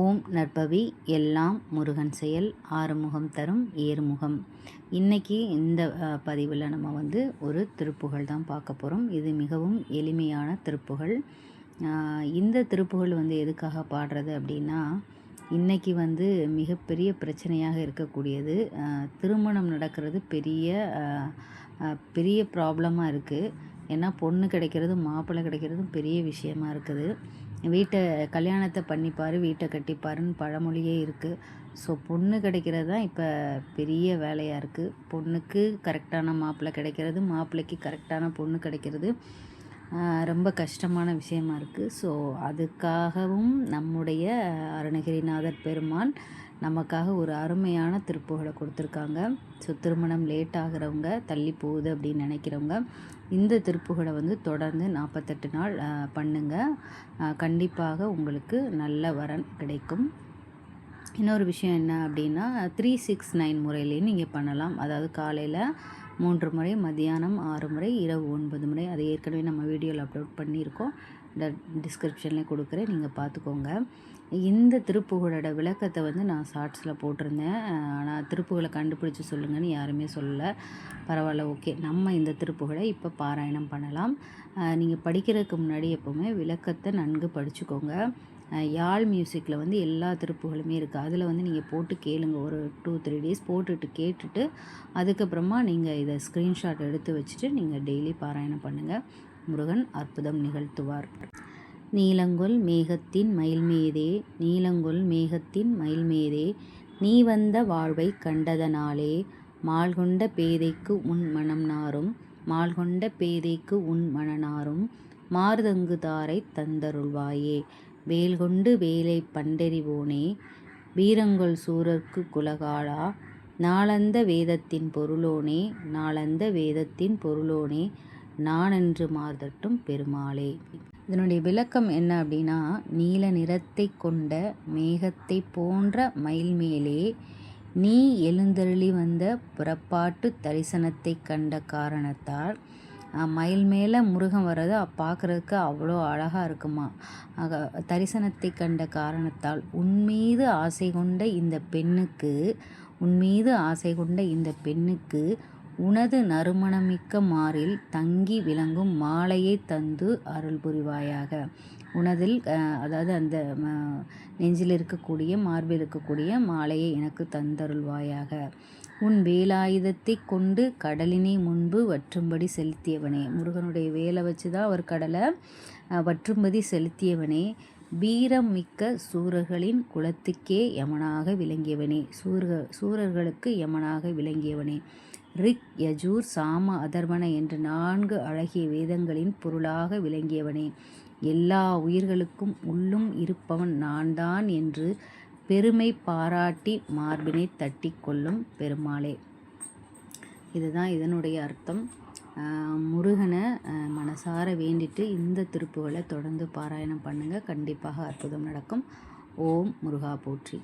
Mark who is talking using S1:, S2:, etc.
S1: ஓம் நற்பவி எல்லாம் முருகன் செயல் ஆறுமுகம் தரும் ஏறுமுகம். இன்றைக்கி இந்த பதிவில் நம்ம வந்து ஒரு திருப்புகழ் தான் பார்க்க போகிறோம் இது மிகவும் எளிமையான திருப்புகழ். இந்த திருப்புகழ் வந்து எதுக்காக பாடுறது அப்படின்னா இன்றைக்கி வந்து மிகப்பெரிய பிரச்சனையாக இருக்கக்கூடியது. திருமணம் நடக்கிறது பெரிய பெரிய ப்ராப்ளமாக இருக்குது ஏன்னா பொண்ணு கிடைக்கிறதும் மாப்பிள்ளை கிடைக்கிறதும் பெரிய விஷயமா இருக்குது. வீட்டை கல்யாணத்தை பண்ணிப்பார் வீட்டை கட்டிப்பாருன்னு பழமொழியே இருக்குது ஸோ பொண்ணு கிடைக்கிறது தான் இப்போ பெரிய வேலையாக இருக்குது பொண்ணுக்கு கரெக்டான மாப்பிள்ளை கிடைக்கிறது மாப்பிள்ளைக்கு கரெக்டான பொண்ணு கிடைக்கிறது. ரொம்ப கஷ்டமான விஷயமா இருக்குது ஸோ அதுக்காகவும் நம்முடைய அருணகிரிநாதர் பெருமான் நமக்காக ஒரு அருமையான திருப்புகளை கொடுத்துருக்காங்க. ஸோ திருமணம் லேட் ஆகிறவங்க தள்ளி போகுது அப்படின்னு நினைக்கிறவங்க இந்த திருப்புகளை வந்து தொடர்ந்து நாற்பத்தெட்டு நாள் பண்ணுங்கள் கண்டிப்பாக உங்களுக்கு நல்ல வரன் கிடைக்கும். இன்னொரு விஷயம் என்ன அப்படின்னா த்ரீ சிக்ஸ் நைன் முறையிலையும் நீங்கள் பண்ணலாம். அதாவது காலையில் மூன்று முறை மதியானம் ஆறு முறை இரவு ஒன்பது முறை. அதை ஏற்கனவே நம்ம வீடியோவில் அப்லோட் பண்ணியிருக்கோம். டிஸ்கிரிப்ஷன்லேயே கொடுக்குறேன். நீங்கள் பார்த்துக்கோங்க. இந்த திருப்புகளோட விளக்கத்தை வந்து நான் ஷார்ட்ஸில் போட்டிருந்தேன். ஆனால் திருப்புகளை கண்டுபிடிச்சி சொல்லுங்கன்னு யாருமே சொல்லலை. பரவாயில்ல ஓகே நம்ம இந்த திருப்புகளை இப்போ பாராயணம் பண்ணலாம். நீங்கள் படிக்கிறதுக்கு முன்னாடி எப்போவுமே விளக்கத்தை நன்கு படிச்சுக்கோங்க. யாழ் மியூசிக்கில் வந்து எல்லா திருப்புகளுமே இருக்குது அதில் வந்து நீங்கள் போட்டு கேளுங்க. ஒரு டூ த்ரீ டேஸ் போட்டுட்டு கேட்டுட்டு அதுக்கப்புறமா நீங்கள் இதை ஸ்க்ரீன்ஷாட் எடுத்து வச்சுட்டு நீங்கள் டெய்லி பாராயணம் பண்ணுங்கள் முருகன் அற்புதம் நிகழ்த்துவார். நீலங்கொல் மேகத்தின் மயில்மேதே நீலங்கொல் மேகத்தின் மயில்மேதே நீ வந்த வாழ்வை கண்டதனாலே மால்கொண்ட பேதைக்கு உன் மனம் நாரும் மால்கொண்ட பேதைக்கு உன் மனநாரும் மார்தங்கு தாரை தந்தருள்வாயே வேல்கொண்டு வேலை பண்டெறிவோனே வீரங்கொள் சூரர்க்கு குலகாலா நாளந்த வேதத்தின் பொருளோனே நாளந்த வேதத்தின் பொருளோனே நானென்று மார்தட்டும் பெருமாளே. இதனுடைய விளக்கம் என்ன அப்படின்னா நீல நிறத்தை கொண்ட மேகத்தை போன்ற மயில் மேலே நீ எழுந்தருளி வந்த புறப்பாட்டு தரிசனத்தை கண்ட காரணத்தால் மயில் மேலே முருகன் வர்றது பார்க்குறதுக்கு அவ்வளோ அழகாக இருக்குமா. தரிசனத்தை கண்ட காரணத்தால் உன்மீது ஆசை கொண்ட இந்த பெண்ணுக்கு உன்மீது ஆசை கொண்ட இந்த பெண்ணுக்கு உனது நறுமணமிக்க மாறில் தங்கி விளங்கும் மாலையை தந்து அருள் புரிவாயாக. உனதில் அதாவது அந்த நெஞ்சில் இருக்கக்கூடிய மார்பில் இருக்கக்கூடிய மாலையை எனக்கு தந்தருள்வாயாக. உன் வேலாயுதத்தை கொண்டு கடலினை முன்பு வற்றும்படி செலுத்தியவனே. முருகனுடைய வேலை வச்சு தான் அவர் கடலை வற்றும்படி செலுத்தியவனே. வீரம் மிக்க சூரர்களின் குலத்துக்கே யமனாக விளங்கியவனே. சூர சூரர்களுக்கு யமனாக விளங்கியவனே. ரிக் யஜூர் சாம அதர்வன என்ற நான்கு அழகிய வேதங்களின் பொருளாக விளங்கியவனே. எல்லா உயிர்களுக்கும் உள்ளும் இருப்பவன் நான்தான் என்று பெருமை பாராட்டி மார்பினை தட்டி கொள்ளும் பெருமாளே. இதுதான் இதனுடைய அர்த்தம். முருகனை மனசார வேண்டிட்டு இந்த திருப்புகளை தொடர்ந்து பாராயணம் பண்ணுங்கள் கண்டிப்பாக அற்புதம் நடக்கும். ஓம் முருகா போற்றி.